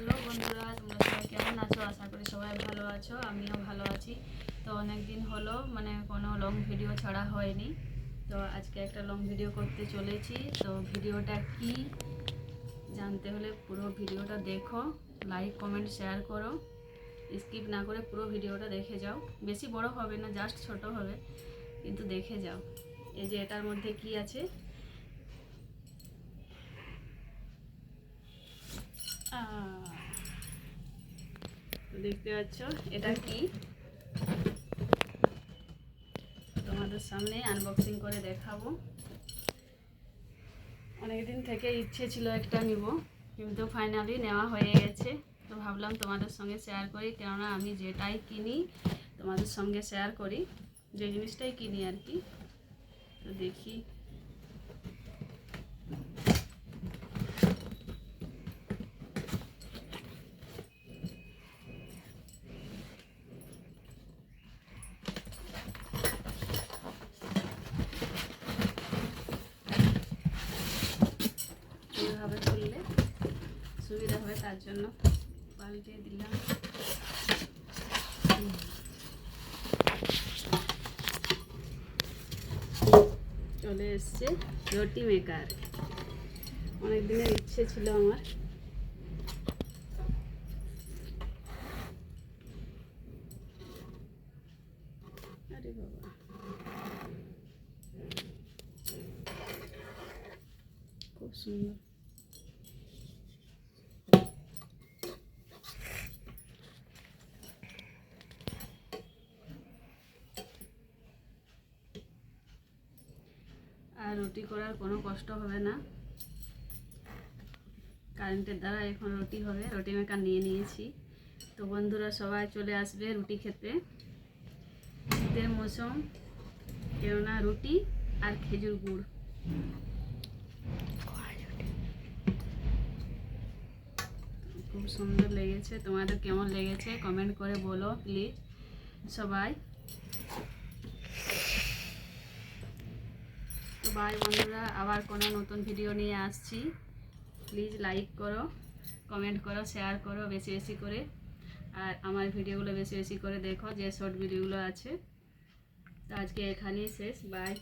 Hello বন্ধুরা, তোমরা সবাই কেমন আছো? আশা করি সবাই ভালো আছো, আমিও ভালো আছি। তো অনেক দিন হলো মানে কোনো লং ভিডিও ছাড়া হয়নি। তো আজকে একটা লং ভিডিও করতে চলেছি। তো ভিডিওটা কি জানতে হলে পুরো ভিডিওটা দেখো লাইক কমেন্ট শেয়ার করো। স্কিপ না করে পুরো ভিডিওটা দেখে যাও। বেশি বড় হবে না জাস্ট ছোট হবে, কিন্তু দেখে যাও। এই যে এটার মধ্যে কি আছে আহ, তো দেখতে পাচ্ছ, এটা কি? তোমাদের সামনে আনবক্সিং করে দেখাবো। অনেকদিন থেকে ইচ্ছে ছিল একটা নিব, কিন্তু ফাইনালি নেওয়া হয়ে গেছে। তো ভাবলাম তোমাদের সঙ্গে শেয়ার করি, কেননা আমি যেটাই কিনি, তোমাদের সঙ্গে শেয়ার করি, যে জিনিসটাই কিনি আর কি। তো দেখি। হবে, তার জন্য পাল্টে দিলাম। চলে এসছে রুটি মেকার অনেক দিনের ইচ্ছে ছিল আমার। আরে বাবা। খুব সুন্দর। আর রুটি করার কোনো কষ্ট হবে না। কারেন্টের দ্বারা এখন রুটি হবে, রুটি মেকার নিয়ে নিয়েছি। তো বন্ধুরা সবাই চলে আসবে রুটি খেতে। শীতের মৌসুম, কেননা রুটি আর খেজুর গুড়। খুব সুন্দর লেগেছে। তোমাদের কেমন লেগেছে? কমেন্ট করে বলো প্লিজ সবাই। বাই বন্ধুরা, আবার কোনো নতুন ভিডিও নিয়ে আসছি। প্লিজ লাইক করো কমেন্ট করো শেয়ার করো বেশি বেশি করে। আর আমার ভিডিওগুলো বেশি বেশি করে দেখো, যে শর্ট ভিডিওগুলো আছে। তো আজকে এখানেই শেষ বাই